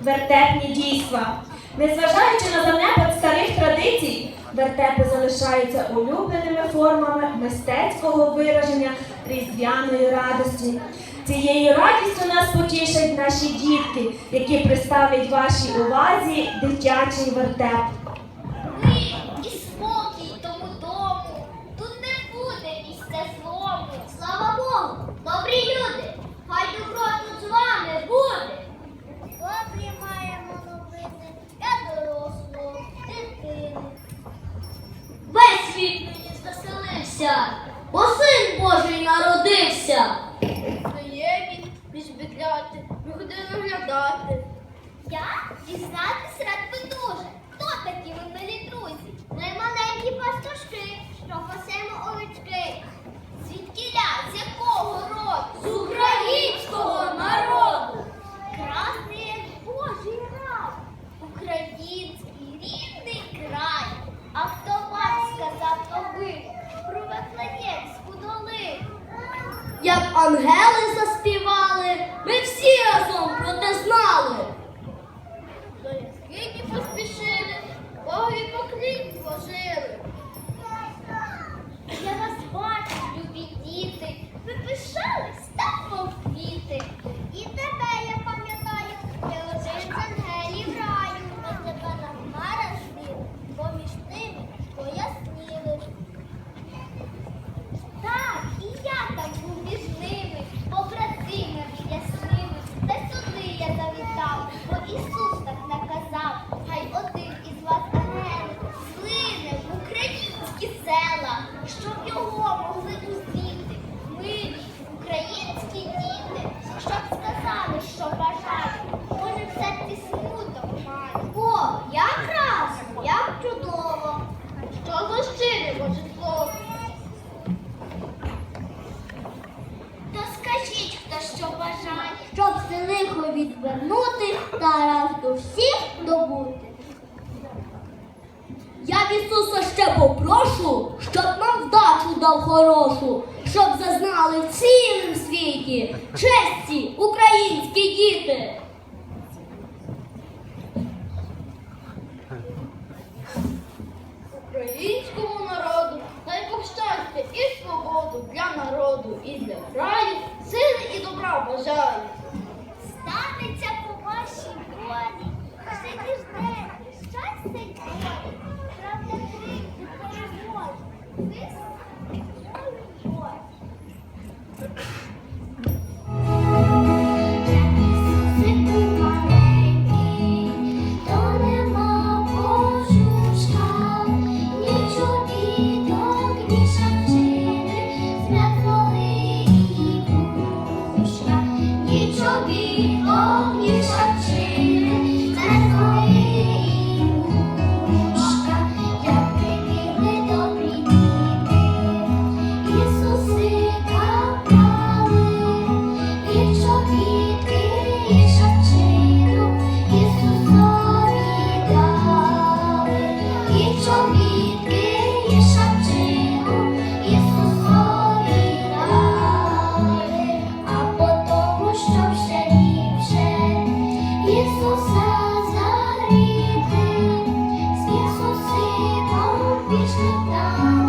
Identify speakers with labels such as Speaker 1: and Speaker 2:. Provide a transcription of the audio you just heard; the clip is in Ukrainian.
Speaker 1: Вертепні дійства. Незважаючи на занепад старих традицій, вертепи залишаються улюбленими формами мистецького вираження різдвяної радості. Цією радістю нас потішать наші дітки, які представлять вашій увазі дитячий вертеп.
Speaker 2: світ мені заселився, бо син Божий народився.
Speaker 3: Ну є він між бідляти, ми.
Speaker 2: Я дізнатись рад би дуже, хто такі ви милі друзі, наймаленькі пастушки, що пасемо овечки. on
Speaker 4: hell is the відвернути та раз до всіх добути.
Speaker 3: Я в Ісуса ще попрошу, щоб нам вдачу дав хорошу, щоб зазнали в цілім світі честі українські діти. Українському народу дай Бог щастя і свободу для народу і для краю, сили і добра бажаю.
Speaker 2: 当